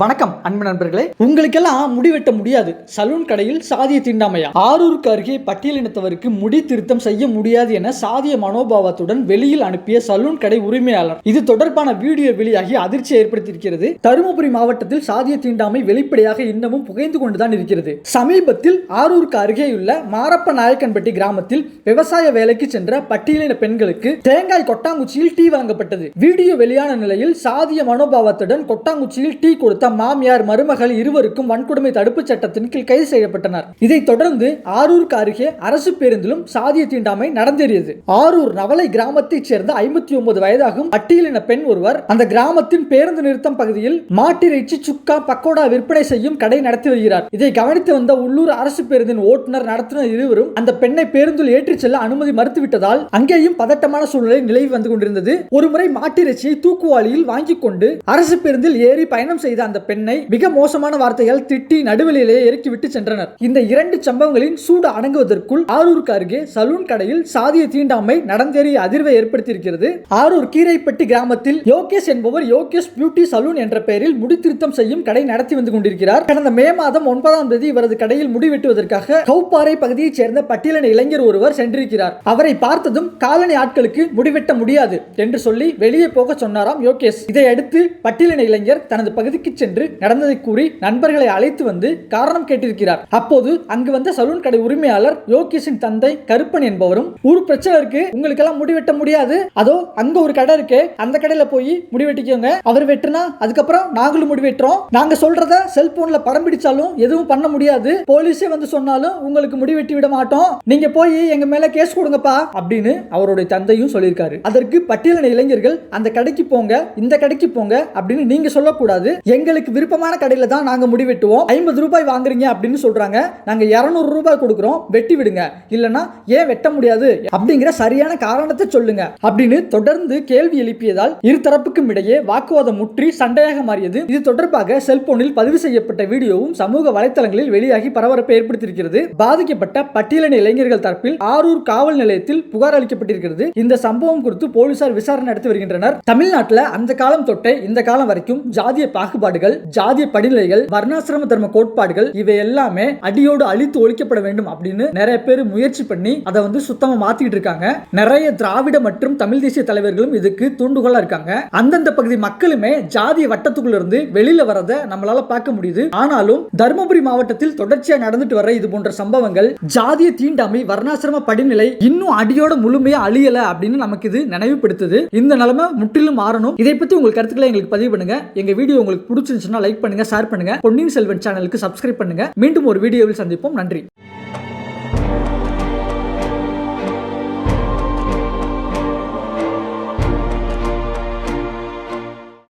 வணக்கம் அன்பு நண்பர்களே. உங்களுக்கெல்லாம் முடிவெட்ட முடியாது. சலூன் கடையில் சாதிய தீண்டாமையா? ஆரூருக்கு அருகே பட்டியலினத்தவருக்கு முடி திருத்தம் செய்ய முடியாது என சாதிய மனோபாவத்துடன் வெளியில் அனுப்பிய சலூன் கடை உரிமையாளர். இது தொடர்பான வீடியோ வெளியாகி அதிர்ச்சி ஏற்படுத்தியிருக்கிறது. தருமபுரி மாவட்டத்தில் சாதிய தீண்டாமை வெளிப்படையாக இன்னமும் புகைந்து கொண்டுதான் இருக்கிறது. சமீபத்தில் ஆரூருக்கு அருகேயுள்ள மாரப்ப நாயக்கன்பட்டி கிராமத்தில் விவசாய வேலைக்கு சென்ற பட்டியலின பெண்களுக்கு தேங்காய் கொட்டாங்குச்சியில் டீ வழங்கப்பட்டது வீடியோ வெளியான நிலையில் சாதிய மனோபாவத்துடன் கொட்டாங்குச்சியில் டீ கொடுத்த மாமியார் மருமகள் இருவருக்கும் வன்கொடுமை தடுப்புச் சட்டத்தின் கீழ் கைது செய்யப்பட்டனர். இதைத் தொடர்ந்து ஆரூருக்கு அருகே அரசு பேருந்திலும் சாதிய தீண்டாமை நடந்தேறியது. ஆரூர் நவலை கிராமத்தைச் சேர்ந்த ஐம்பத்தி ஒன்பது வயதாகும் பட்டியலின பெண் ஒருவர் அந்த கிராமத்தின் பேருந்து நிறுத்தம் பகுதியில் மாட்டிறைச்சி சுக்கா பக்கோடா விற்பனை செய்யும் கடை நடத்தி வருகிறார். இதை கவனித்து வந்த உள்ளூர் அரசு பேருந்தின் ஓட்டுநர் நடத்துனர் இருவரும் அந்த பெண்ணை பேருந்தில் ஏற்றிச் செல்ல அனுமதி மறுத்துவிட்டதால் அங்கேயும் பதட்டமான சூழ்நிலை நிலவி வந்து கொண்டிருந்தது. ஒருமுறை மாட்டிறைச்சியை தூக்குவாளியில் வாங்கிக் கொண்டு அரசு பேருந்தில் ஏறி பயணம் செய்த அந்த பெண்ணை மிக மோசமான வார்த்தைகள் திட்டி நடுவெளியிலேயே இறக்கிவிட்டு சென்றனர். இந்த இரண்டு சம்பவங்களின் சூடு அடங்குவதற்குள் ஆரூருக்கு அருகே சலூன் கடையில் சாதிய தீண்டாமை நடந்தேறிய அதிர்வை ஏற்படுத்தியிருக்கிறது. ஆரூர் கீரைப்பட்டி கிராமத்தில் யோகேஷ் என்பவர் யோகேஷ் பியூட்டி சலூன் என்ற பெயரில் முடித்திருத்தம் செய்யும் கடை நடத்தி வந்து கொண்டிருக்கிறார். கடந்த மே மாதம் ஒன்பதாம் தேதி இவரது கடையில் முடி வெட்டுவதற்காக கௌப்பாறை பகுதியைச் சேர்ந்த பட்டியலின இளைஞர் ஒருவர் சென்றிருக்கிறார். அவரை பார்த்ததும் காலனி ஆட்களுக்கு முடிவெட்ட முடியாது என்று சொல்லி வெளியே போக சொன்னாராம் யோகேஷ். இதையடுத்து பட்டியலின இளைஞர் தனது பகுதிக்கு சென்று நடந்ததை கூறி நண்பர்களை அழைத்து வந்து காரணம் கேட்டிருக்கிறார். அப்போது அங்கு வந்த சலூன் கடை உரிமையாளர் யோகேஷின் தந்தை கருப்பன் என்பவரும் ஒரு பிரச்சனை இருக்கு உங்களுக்கெல்லாம் முடி வெட்ட முடியாது. அதோ அங்க ஒரு கடை இருக்கு அந்த கடையில போய் முடி வெட்டிக்கோங்க. அவர் வெட்டுனா அதுக்கப்புறம் நாங்களும் முடி வெட்டுறோம். நாங்க சொல்றத செல்போன்ல படம் பிடிச்சாலும் எதுவும் பண்ண முடியாது. போலீஸே வந்து சொன்னாலும் உங்களுக்கு முடி வெட்டி விட மாட்டோம். நீங்க போய் எங்க மேல கேஸ் கொடுங்கப்பா அப்படின்னு அவருடைய தந்தையும் சொல்லியிருக்காரு. அதற்கு பட்டியலின இளைஞர்கள் அந்த கடைக்கு போங்க இந்த கடைக்கு போங்க அப்படின்னு நீங்க சொல்லக்கூடாது. எங்களுக்கு விருப்பமான கடையில் தான் நாங்க முடி வெட்டுவோம் ஐம்பது ரூபாய் வாங்குறீங்க அப்படின்னு சொல்றாங்க. நாங்கள் இரநூறு ரூபாய் கொடுக்குறோம். வெட்டி விடுங்க. இல்லைனா ஏன் வெட்ட முடியாது? அப்படிங்கிற சரியான காரணத்தை சொல்லுங்க. அப்படின்னு தொடர்ந்து கேள்வி எழுப்பியதால் இருதரப்புக்கும் இடையே வாக்குவாதம் முற்றி சண்டையாக மாறியது. இது தொடர்பாக செல்போனில் பதிவு செய்யப்பட்ட வீடியோவும் சமூக வலைதளங்களில் வெளியாகி பரபரப்பை ஏற்படுத்தியிருக்கிறது. பாதிக்கப்பட்ட பட்டியலின இளைஞர்கள் தரப்பில் ஆரூர் காவல் நிலையத்தில் புகார் அளிக்கப்பட்டிருக்கிறது. இந்த சம்பவம் குறித்து போலீசார் விசாரணை நடத்தி வருகின்றனர். தமிழ்நாட்டில் அந்த காலம் தொட்டே இந்த காலம் வரைக்கும் ஜாதிய பாகுபாடு கோட்பாடுகள் ஜாதிய படிநிலைகள் வர்ணாசிரம தர்ம கோட்பாடுகள் இவை எல்லாமே அடியோடு அழித்து ஒழிக்கப்பட வேண்டும் அப்படின்னு நிறைய பேர் முயற்சி பண்ணி அதை வந்து சுத்தமா மாத்திட்டு இருக்காங்க. நிறைய திராவிட மற்றும் தமிழ் தேசிய தலைவர்களும் இதுக்கு தூண்டுகோலா இருக்காங்க. அந்தந்த பகுதி மக்களுமே ஜாதிய வட்டத்துக்குள்ள இருந்து வெளியில வரத நம்மளால பார்க்க முடியுது. ஆனாலும் தருமபுரி மாவட்டத்தில் தொடர்ச்சியா நடந்துட்டு வர இது போன்ற சம்பவங்கள் ஜாதிய தீண்டாமை வர்ணாசிரம படிநிலை இன்னும் அடியோட முழுமையா அழியல அப்படின்னு நமக்கு இது நினைவுபடுத்துது. இந்த நிலைமை முற்றிலும் மாறணும். இதை பத்தி உங்கள் கருத்துக்களை எங்களுக்கு பதிவு பண்ணுங்க. எங்க வீடியோ உங்களுக்கு பிடிச்சிருந்துச்சுன்னா லைக் பண்ணுங்க ஷேர் பண்ணுங்க. பொன்னியின் செல்வன் சேனலுக்கு சப்ஸ்கிரைப் பண்ணுங்க. மீண்டும் ஒரு வீடியோவில் சந்திப்போம். நன்றி.